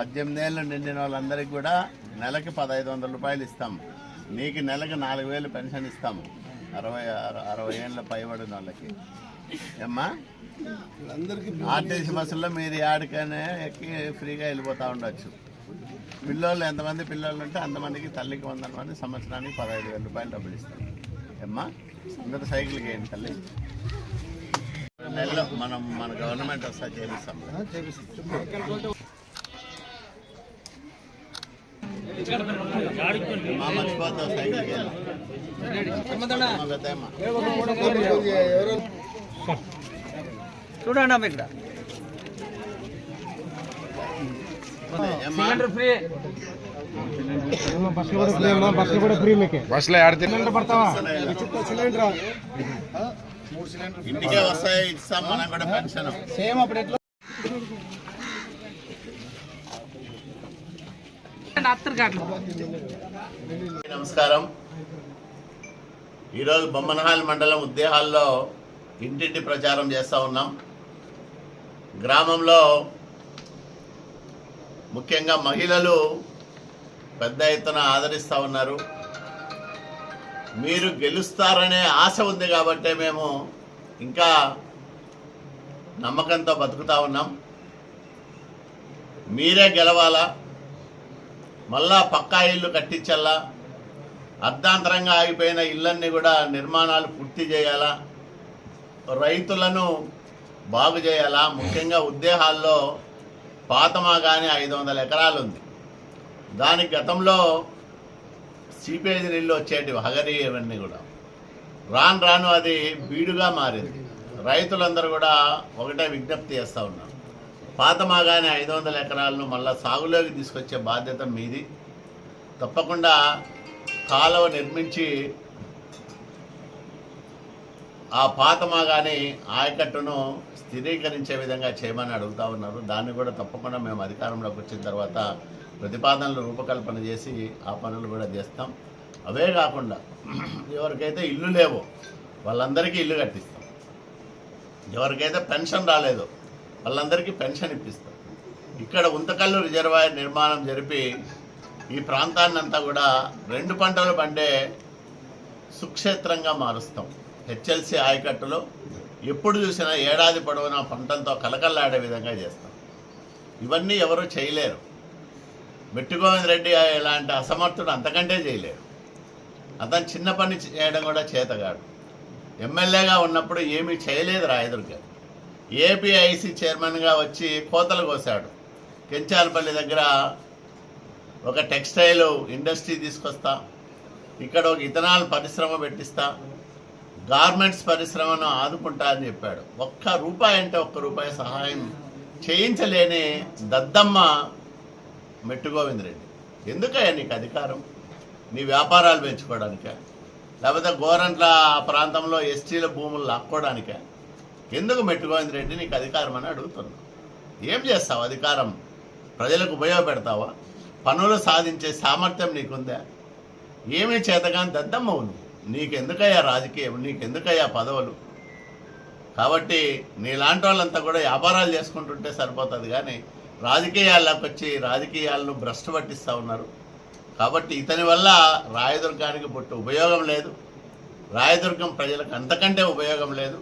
పద్దెనిమిది ఏళ్ళు నిండిన వాళ్ళందరికీ కూడా నెలకి పదహైదు వందల రూపాయలు ఇస్తాం. నీకు నెలకి నాలుగు వేలు పెన్షన్ ఇస్తాము అరవై అర- అరవై ఏళ్ళ పైబడిన వాళ్ళకి. ఏమ్మా? ఆర్టీసీ బస్సుల్లో మీరు యాడికైనా ఎక్కి ఫ్రీగా వెళ్ళిపోతూ ఉండొచ్చు. పిల్లోళ్ళు ఎంతమంది పిల్లలు ఉంటే అంతమందికి తల్లికి వందల మంది సంవత్సరానికి పదహైదు వేల రూపాయలు డబ్బులు ఇస్తాం. ఏమ్మా? అందరూ సైకిల్కి వేయండి తల్లి. నెలలో మనం మన గవర్నమెంట్ వస్తా చేపిస్తాం. చూడండి అమ్మ ఇక్కడ? బస్సులు మీకే బస్సులో ఆడితే ఇంటికే వస్తాయి ఇస్తాం మనం కూడా పెన్షన్. సేమ్ అప్పుడు ఎట్లా? నమస్కారం. ఈరోజు బొమ్మనహాల్ మండలం ఉద్దేహాల్లో ఇంటింటి ప్రచారం చేస్తూ ఉన్నాం. గ్రామంలో ముఖ్యంగా మహిళలు పెద్ద ఎత్తున ఆదరిస్తూ ఉన్నారు. మీరు గెలుస్తారనే ఆశ ఉంది కాబట్టే మేము ఇంకా నమ్మకంతో బతుకుతా ఉన్నాం. మీరే గెలవాలా? మళ్ళా పక్కా ఇల్లు కట్టించాలా అర్ధాంతరంగా ఆగిపోయిన ఇళ్ళన్నీ కూడా నిర్మాణాలు పూర్తి చేయాలా? రైతులను బాగు చేయాలా? ముఖ్యంగా ఉద్దేహాల్లో పాతమా కానీ ఐదు వందల ఎకరాలు ఉంది దానికి గతంలో సీపేజ్ నీళ్ళు వచ్చేటివి హగరి ఇవన్నీ కూడా. రాను రాను అది బీడుగా మారింది. రైతులందరూ కూడా ఒకటే విజ్ఞప్తి చేస్తూ ఉన్నారు. పాతమాగానే ఐదు వందల ఎకరాలను మళ్ళా సాగులోకి తీసుకొచ్చే బాధ్యత మీది. తప్పకుండా కాలువ నిర్మించి ఆ పాతమాగాని ఆయకట్టును స్థిరీకరించే విధంగా చేయమని అడుగుతా ఉన్నారు. దాన్ని కూడా తప్పకుండా మేము అధికారంలోకి వచ్చిన తర్వాత ప్రతిపాదనలు రూపకల్పన చేసి ఆ పనులు కూడా చేస్తాం. అవే కాకుండా ఎవరికైతే ఇల్లు లేవో వాళ్ళందరికీ ఇల్లు కట్టిస్తాం. ఎవరికైతే పెన్షన్ రాలేదో వాళ్ళందరికీ పెన్షన్ ఇప్పిస్తాం. ఇక్కడ ఉంతకల్లు రిజర్వాయర్ నిర్మాణం జరిపి ఈ ప్రాంతాన్నంతా కూడా రెండు పంటలు పండే సుక్షేత్రంగా మారుస్తాం. హెచ్ఎల్సి ఆయకట్టులో ఎప్పుడు చూసినా ఏడాది పొడవునా పంటలతో కలకల్లాడే విధంగా చేస్తాం. ఇవన్నీ ఎవరు చేయలేరు. మెట్టుగోవింద్ రెడ్డి ఇలాంటి అసమర్థుడు అంతకంటే చేయలేరు. అతను చిన్న పని చేయడం కూడా చేతగాడు. ఎమ్మెల్యేగా ఉన్నప్పుడు ఏమీ చేయలేదు రాయదుర్గ. ఏపీఐసి చైర్మన్గా వచ్చి కోతలు కోసాడు కెంచాలపల్లి దగ్గర ఒక టెక్స్టైల్ ఇండస్ట్రీ తీసుకొస్తా ఇక్కడ ఒక ఇథనాల్ పరిశ్రమ పెట్టిస్తా గార్మెంట్స్ పరిశ్రమను ఆదుకుంటా అని చెప్పాడు. ఒక్క రూపాయి అంటే ఒక్క రూపాయి సహాయం చేయించలేని దద్దమ్మ మెట్టుగోవిందరెడ్డి ఎందుకయ్యా నీకు అధికారం? నీ వ్యాపారాలు పెంచుకోవడానికే? లేకపోతే గోరంట్ల ప్రాంతంలో ఎస్టీల భూములు లాక్కోవడానికే ఎందుకు మెట్టుగోవింద్ రెడ్డి? నీకు అధికారం అని అడుగుతున్నా. ఏం చేస్తావు? అధికారం ప్రజలకు ఉపయోగపెడతావా? పనులు సాధించే సామర్థ్యం నీకుందా? ఏమీ చేతగాని దద్దమ్మవు నువ్వు నీకెందుకయ్యా రాజకీయం? నీకెందుకయ్యా పదవులు? కాబట్టి నీలాంటి వాళ్ళంతా కూడా వ్యాపారాలు చేసుకుంటుంటే సరిపోతుంది కానీ రాజకీయాల్లోకి వచ్చి రాజకీయాలను భ్రష్టు పట్టిస్తూ ఉన్నారు. కాబట్టి ఇతని వల్ల రాయదుర్గానికి పుట్టు ఉపయోగం లేదు. రాయదుర్గం ప్రజలకు అంతకంటే ఉపయోగం లేదు.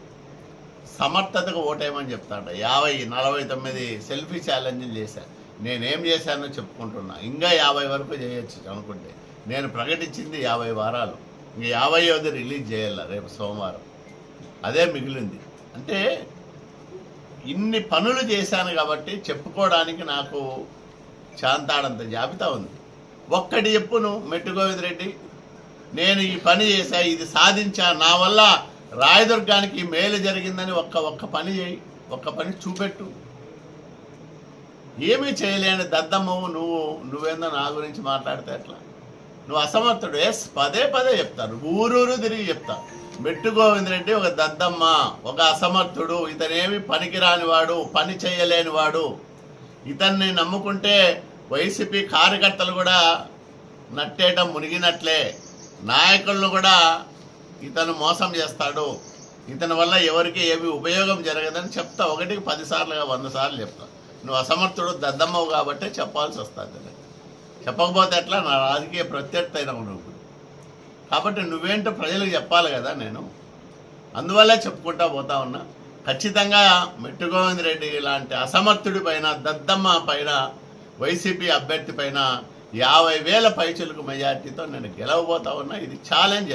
సమర్థతకు ఓటేయమని చెప్తాడు యాభై నలభై తొమ్మిది సెల్ఫీ ఛాలెంజ్లు చేశాను నేనేం చేశానో చెప్పుకుంటున్నా. ఇంకా యాభై వరకు చేయొచ్చు అనుకుంటే. నేను ప్రకటించింది యాభై వారాలు. యాభై యాభైవది రిలీజ్ చేయాల రేపు సోమవారం. అదే మిగిలింది. అంటే ఇన్ని పనులు చేశాను కాబట్టి చెప్పుకోవడానికి నాకు చాంతాడంత జాబితా ఉంది. ఒక్కటి చెప్పును మెట్టుగోవింద్ రెడ్డి. నేను ఈ పని చేశా ఇది సాధించా నా వల్ల రాయదుర్గానికి మేలు జరిగిందని ఒక్క ఒక్క పని చేయి ఒక్క పని చూపెట్టు. ఏమీ చేయలేని దద్దమ్మవు నువ్వు నువ్వేందో నా గురించి మాట్లాడితే ఎట్లా? నువ్వు అసమర్థుడు. ఎస్ పదే పదే చెప్తారు. ఊరూరు తిరిగి చెప్తా. మెట్టు గోవింద్ రెడ్డి ఒక దద్దమ్మ ఒక అసమర్థుడు. ఇతనేమి పనికిరాని వాడు పని చేయలేని వాడు. ఇతన్ని నమ్ముకుంటే వైసీపీ కార్యకర్తలు కూడా నట్టేయటం మునిగినట్లే. నాయకులను కూడా ఇతను మోసం చేస్తాడు. ఇతని వల్ల ఎవరికి ఏమి ఉపయోగం జరగదని చెప్తా. ఒకటికి పదిసార్లుగా వంద సార్లు చెప్తా. నువ్వు అసమర్థుడు దద్దమ్మవు కాబట్టే చెప్పాల్సి వస్తుంది చెప్పకపోతే ఎట్లా? నా రాజకీయ ప్రత్యర్థి అయినావు నువ్వు. కాబట్టి నువ్వేంటో ప్రజలకు చెప్పాలి కదా నేను. అందువల్లే చెప్పుకుంటా పోతా ఉన్నా. ఖచ్చితంగా మెట్టుగోవింద్ రెడ్డి లాంటి అసమర్థుడి పైన దద్దమ్మ పైన వైసీపీ అభ్యర్థి పైన యాభై వేల పైచులకు మెజార్టీతో నేను గెలవబోతా ఉన్నా. ఇది ఛాలెంజ్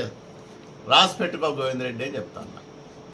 రాసి పెట్టుకో గోవిందరెడ్డి అని చెప్తాను.